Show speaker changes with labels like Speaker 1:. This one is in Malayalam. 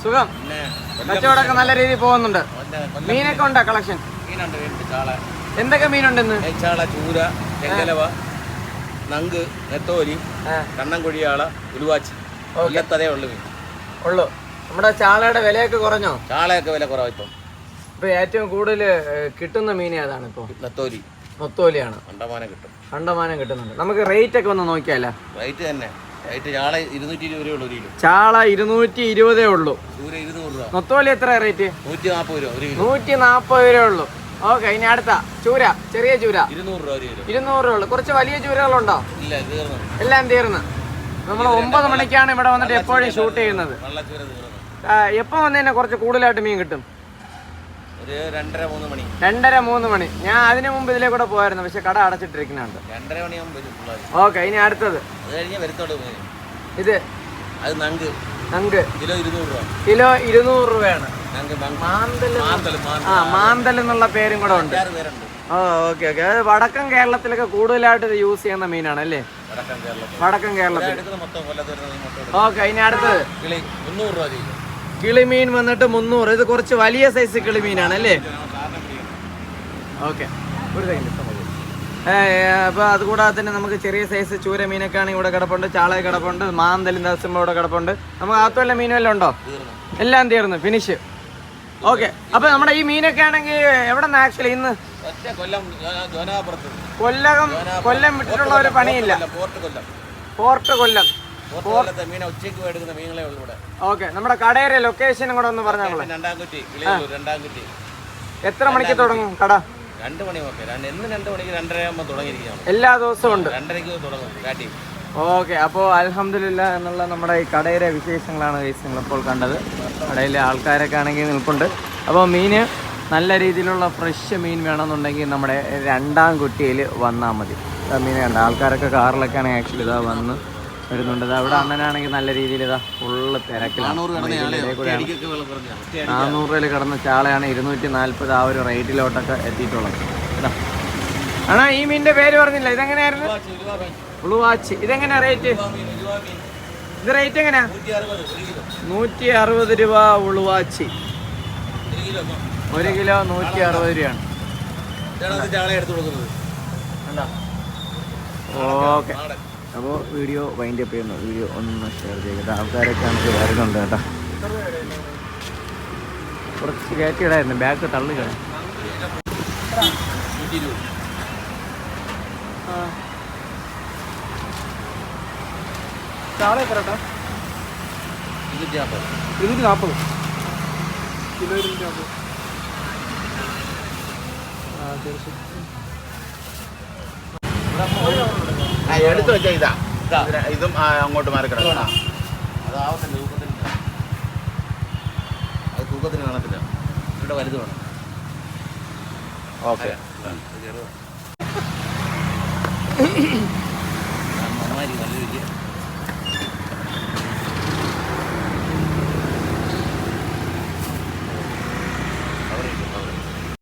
Speaker 1: സുഖം. കച്ചവടമൊക്കെ നല്ല രീതിയിൽ പോകുന്നുണ്ട്. മീനൊക്കെ ഉണ്ടോ കളക്ഷൻ? എന്തൊക്കെ മീനുണ്ട്
Speaker 2: ചാള ചൂര ചെങ്കലവ നങ്ക് നെത്തോലി കണ്ണൻകുഴിയാള ഉരുവാച്ചി ഉലുവാച്ചി ഇല്ലത്തതേ ഉള്ളു മീൻ.
Speaker 1: ഉള്ളു. നമ്മുടെ ചാളയുടെ വിലയൊക്കെ കുറഞ്ഞോ?
Speaker 2: ചാളയൊക്കെ വില കുറവാ ഇപ്പം.
Speaker 1: ഇപ്പൊ ഏറ്റവും കൂടുതൽ കിട്ടുന്ന മീൻ ഏതാണ് ഇപ്പൊ?
Speaker 2: നെത്തോലി.
Speaker 1: നെത്തോലിയാണ്.
Speaker 2: കണ്ടമാനം കിട്ടും.
Speaker 1: കണ്ടമാനം കിട്ടുന്നുണ്ട്. നമുക്ക് റേറ്റ് ഒക്കെ ഒന്ന് നോക്കിയാലോ?
Speaker 2: റേറ്റ് തന്നെ. ചാള ഇരുന്നൂറ്റി ഇരുപത് ഉള്ളൂ
Speaker 1: നൊത്തോലി എത്ര റേറ്റ്
Speaker 2: നൂറ്റി നാപ്പത് രൂപ.
Speaker 1: ഉള്ളു. ഓക്കെ ഇനി അടുത്ത. ചൂര ചെറിയ ചൂര.
Speaker 2: ഇരുന്നൂറ് രൂപ
Speaker 1: ഉള്ളൂ. കുറച്ച് വലിയ ചൂരകളുണ്ടോ? എല്ലാം തീർന്ന്. നമ്മൾ ഒമ്പത് മണിക്കാണ് ഇവിടെ വന്നിട്ട് എപ്പോഴും ഷൂട്ട് ചെയ്യുന്നത്. എപ്പോ വന്നു കഴിഞ്ഞാൽ കുറച്ച് കൂടുതലായിട്ട് മീൻ കിട്ടും?
Speaker 2: രണ്ടര മൂന്ന് മണി.
Speaker 1: ഞാൻ അതിന് മുമ്പ് ഇതിലെ കൂടെ പോയായിരുന്നു പക്ഷെ കട അടച്ചിട്ടിരിക്കുന്നുണ്ട്. ഓക്കെ ഇനി അടുത്തത്. ഇത്
Speaker 2: അത് നങ്ക്.
Speaker 1: നങ്ക്.
Speaker 2: കിലോ ഇരുന്നൂറ് രൂപ.
Speaker 1: കിലോ ഇരുന്നൂറ് രൂപയാണ്. ആ മാന്തൽ എന്നുള്ള പേരും കൂടെ ഉണ്ട്. ഓ ഓക്കെ ഓക്കെ. അത് വടക്കൻ കേരളത്തിലൊക്കെ കൂടുതലായിട്ട് ഇത് യൂസ് ചെയ്യുന്ന മീനാണ് അല്ലേ?
Speaker 2: വടക്കൻ കേരളത്തിൽ.
Speaker 1: ഓക്കെ ഇനി അടുത്തത്.
Speaker 2: കിളി മുന്നൂറ് രൂപ ചെയ്യും.
Speaker 1: കിളിമീൻ വന്നിട്ട് മുന്നൂറ്. ഇത് കുറച്ച് വലിയ സൈസ് കിളിമീനാണ് അല്ലേ? ഓക്കെ ഒരു സെക്കൻഡ് അപ്പോൾ അതുകൂടാതെ തന്നെ നമുക്ക് ചെറിയ സൈസ് ചൂര മീനൊക്കെ ആണെങ്കിൽ ഇവിടെ കിടപ്പുണ്ട് ചാള കിടപ്പുണ്ട് മാന്തലും ദാസം ഇവിടെ കിടപ്പുണ്ട്. നമുക്ക് അകത്തുള്ള മീനും എല്ലാം ഉണ്ടോ? എല്ലാം തീർന്നു ഫിനിഷ് ഓക്കെ അപ്പൊ നമ്മുടെ ഈ മീനൊക്കെ ആണെങ്കിൽ എവിടെ നിന്ന് ആക്ച്വലി ഇന്ന്
Speaker 2: കൊല്ലം
Speaker 1: കൊല്ലം വിട്ടിട്ടുള്ള ഒരു പണിയില്ല.
Speaker 2: പോർട്ട് കൊല്ലം. പോർട്ട് കൊല്ലത്തെ ഉച്ചയ്ക്ക് എടുക്കുന്ന മീനുകളെ ഉള്ളൂ ഇവിടെ.
Speaker 1: ഓക്കെ നമ്മുടെ കടയുടെ ലൊക്കേഷനും കൂടെ ഒന്ന് പറഞ്ഞാൽ എത്ര മണിക്ക് തുടങ്ങും കട?
Speaker 2: രണ്ട് മണി ഓക്കെ രണ്ട് എന്ന് രണ്ട് മണിക്ക് രണ്ടര ആകുമ്പോൾ തുടങ്ങിയിരിക്കുകയാണ്.
Speaker 1: എല്ലാ ദിവസവും ഉണ്ട്.
Speaker 2: രണ്ടരയ്ക്ക് തുടങ്ങും കാട്ടി.
Speaker 1: ഓക്കെ അപ്പോൾ അലഹമില്ല എന്നുള്ള നമ്മുടെ ഈ കടയിലെ വിശേഷങ്ങളാണ് നിങ്ങൾ ഇപ്പോൾ കണ്ടത്. കടയിലെ ആൾക്കാരൊക്കെ ആണെങ്കിൽ നിൽപ്പുണ്ട്. അപ്പോൾ മീൻ നല്ല രീതിയിലുള്ള ഫ്രഷ് മീൻ വേണമെന്നുണ്ടെങ്കിൽ നമ്മുടെ രണ്ടാം കുട്ടിയിൽ വന്നാൽ മതി. മീൻ കണ്ട ആൾക്കാരൊക്കെ കാറിലൊക്കെ ആണെങ്കിൽ ആക്ച്വലി ഇതാ വന്ന് വരുന്നുണ്ട്. അവിടെ അണ്ണനാണെങ്കിൽ നല്ല രീതിയിൽ ഇതാ ഫുള്ള് തിരക്കിലാണ്. നാനൂറ് രൂപയിൽ കിടന്ന ചാളയാണ് ഇരുന്നൂറ്റി നാൽപ്പത് ആ ഒരു റേറ്റിലോട്ടൊക്കെ എത്തിയിട്ടുള്ളത്. ഇതാ ആണോ ഈ മീനിന്റെ പേര് പറഞ്ഞില്ല? ഇതെങ്ങനെയായിരുന്നു? ഉളുവാച്ച്. ഇതെങ്ങനെയാ റേറ്റ് ഇത് റേറ്റ് എങ്ങനെയാ? നൂറ്റി അറുപത് രൂപ ഉളുവാച്ചി. ഒരു കിലോ നൂറ്റി അറുപത് രൂപയാണ് ഓക്കെ. അപ്പോൾ വീഡിയോ വൈൻഡ് അപ്പ് ചെയ്യുന്നു. വീഡിയോ ഒന്ന് ഷെയർ ചെയ്തിട്ട് ആൾക്കാരൊക്കെ നമുക്ക് വരുന്നുണ്ട് കേട്ടോ. കുറച്ച് കയറ്റിയിടായിരുന്നു ബാക്ക് തള്ളി ചാള
Speaker 2: ഇരുന്നൂറ്റി നാൽപ്പത്
Speaker 1: ഇരുന്നൂറ്റി നാൽപ്പത് ആ ശരി.
Speaker 3: എടുത്തു വെച്ചാൽ ഇതാ.
Speaker 2: ഇതും.
Speaker 3: അങ്ങോട്ട് മാറി കിടക്കണം
Speaker 2: അതാവത്തില്ല തൂക്കത്തിന് അത് തൂക്കത്തിന് കാണത്തില്ല. ഇവിടെ വലുത് വേണം.
Speaker 3: ഓക്കെ.
Speaker 2: ചെറുതാണ്. നന്നായിരിക്കും നല്ല